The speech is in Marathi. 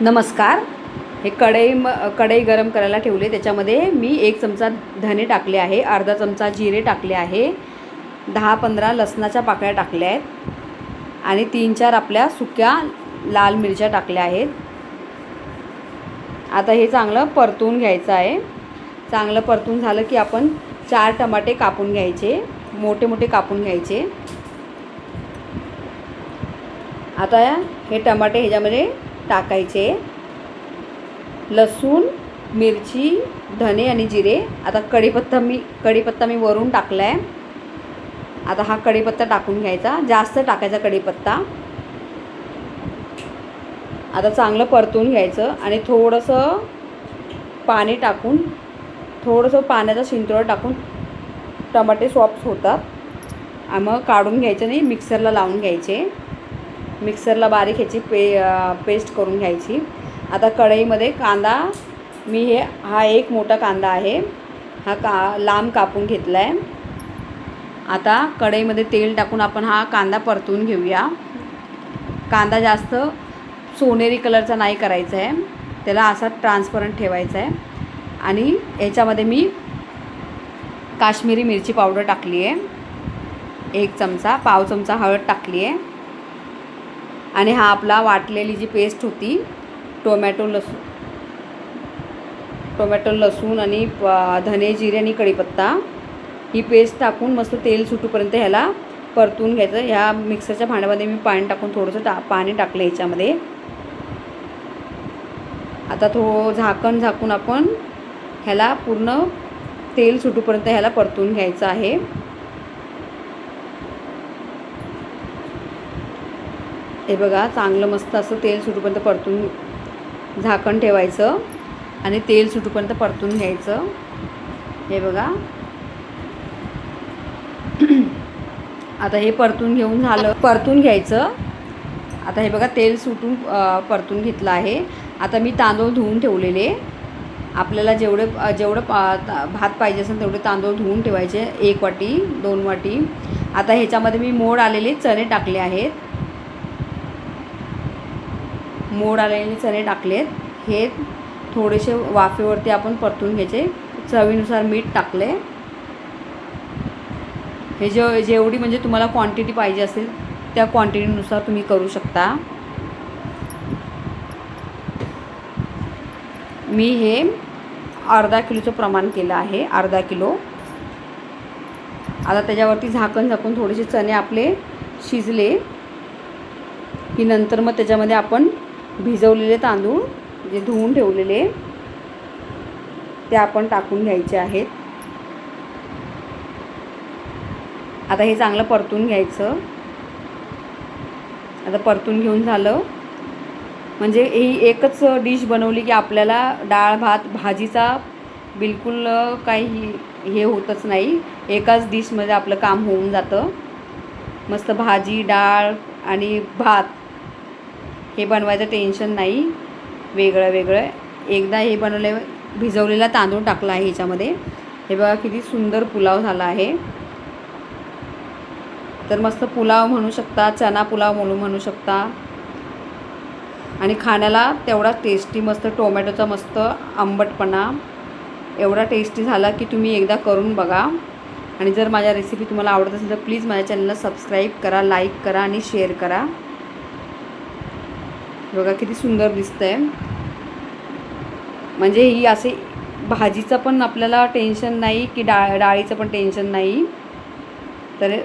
नमस्कार. हे कढई म कढई गरम करायला ठेवले. त्याच्यामध्ये मी एक चमचा धने टाकले आहे अर्धा चमचा जिरे टाकले आहे दहा पंधरा लसणाच्या पाकळ्या टाकल्या आहेत आणि तीन चार आपल्या सुक्या लाल मिरच्या टाकल्या आहेत. आता हे चांगलं परतून घ्यायचं आहे. चांगलं परतून झालं की आपण चार टमाटे कापून घ्यायचे मोठे मोठे कापून घ्यायचे. आता हे टमाटे ह्याच्यामध्ये टाकायचे. लसूण मिरची धने आणि जिरे. आता कढीपत्ता मी कढीपत्ता मी वरून टाकला आहे आता हा कढीपत्ता टाकून घ्यायचा. जास्त टाकायचा कढीपत्ता. आता चांगलं परतून घ्यायचं आणि थोडंसं पाणी टाकून थोडंसं पाण्याचा शिंतोळ टाकून टमाटे सॉफ्ट होतात. आणि मग काढून घ्यायचे नाही मिक्सरला लावून घ्यायचे. मिक्सरला बारीक ह्याची पे पेस्ट करून घ्यायची. आता कढईमध्ये कांदा मी हे हा एक मोठा कांदा आहे. हा का लांब कापून घेतला आहे आता कढईमध्ये तेल टाकून आपण हा कांदा परतून घेऊया. कांदा जास्त सोनेरी कलरचा नाही करायचा आहे त्याला असा ट्रान्सपरंट ठेवायचा आहे आणि याच्यामध्ये मी काश्मीरी मिरची पावडर टाकली आहे एक चमचा पाव चमचा हळद टाकली आहे आणि हा आपला वाटलेली जी पेस्ट होती टोमॅटो लसूण टोमॅटो लसूण आणि प- धने जिरे आणि कढीपत्ता ही पेस्ट टाकून मस्त तेल सुटूपर्यंत ह्याला परतून घ्यायचं. ह्या मिक्सरच्या भांड्यामध्ये मी पाणी टाकून थोडंसं टा पाणी टाकलं ह्याच्यामध्ये. आता थो झाकण झाकून आपण ह्याला पूर्ण तेल सुटूपर्यंत ह्याला परतून घ्यायचं आहे. हे बघा चांगलं मस्त असं तेल सुटूपर्यंत परतून झाकण ठेवायचं आणि तेल सुटूपर्यंत परतून घ्यायचं. हे बघा. आता हे परतून घेऊन झालं. परतून घ्यायचं. आता हे बघा तेल सुटून परतून घेतलं आहे. आता मी तांदूळ धुवून ठेवलेले. आपल्याला जेवढे जेवढं पा ता- भात पाहिजे असेल तेवढे तांदूळ धुवून ठेवायचे. एक वाटी दोन वाटी. आता ह्याच्यामध्ये मी मोड आलेले चणे टाकले आहेत. मोड आलेले चणे टाकलेत. हे थोडेसे वाफेवरती आपण परतून घ्यायचे. चवीनुसार मीठ टाकले. हे जे जेवढी म्हणजे तुम्हाला क्वांटिटी पाहिजे असेल त्या क्वांटिटीनुसार तुम्ही करू शकता. मी हे अर्धा किलोचं प्रमाण केलं आहे अर्धा किलो. आता त्याच्यावरती झाकण झाकून थोडेसे चणे आपले शिजले. की नंतर मग त्याच्यामध्ये आपण भिजवलेले तांदूळ जे धुवून ठेवलेले ते आपण टाकून घ्यायचे आहेत. आता हे चांगलं परतून घ्यायचं. आता परतून घेऊन झालं. म्हणजे ही एकच डिश बनवली की आपल्याला डाळ भात भाजीचा बिलकुल काही हे होतच नाही. एकाच डिशमध्ये आपलं काम होऊन जातं. मस्त भाजी डाळ आणि भात हे बनवायचं टेन्शन नाही. वेगळं वेगळं. एकदा हे बनवले भिजवलेला तांदूळ टाकला आहे ह्याच्यामध्ये हे बघा किती सुंदर पुलाव झाला आहे. तर मस्त पुलाव म्हणू शकता चना पुलाव म्हणून म्हणू शकता. आणि खाण्याला तेवढा टेस्टी मस्त टोमॅटोचा मस्त आंबटपणा. एवढा टेस्टी झाला की तुम्ही एकदा करून बघा. आणि जर माझ्या रेसिपी तुम्हाला आवडत असेल तर प्लीज माझ्या चॅनलला सबस्क्राईब करा लाईक करा आणि शेअर करा. बघा किती सुंदर दिसतं आहे म्हणजे ही असे भाजीचं पण आपल्याला टेन्शन नाही की डाळ डाळीचं पण टेन्शन नाही. तर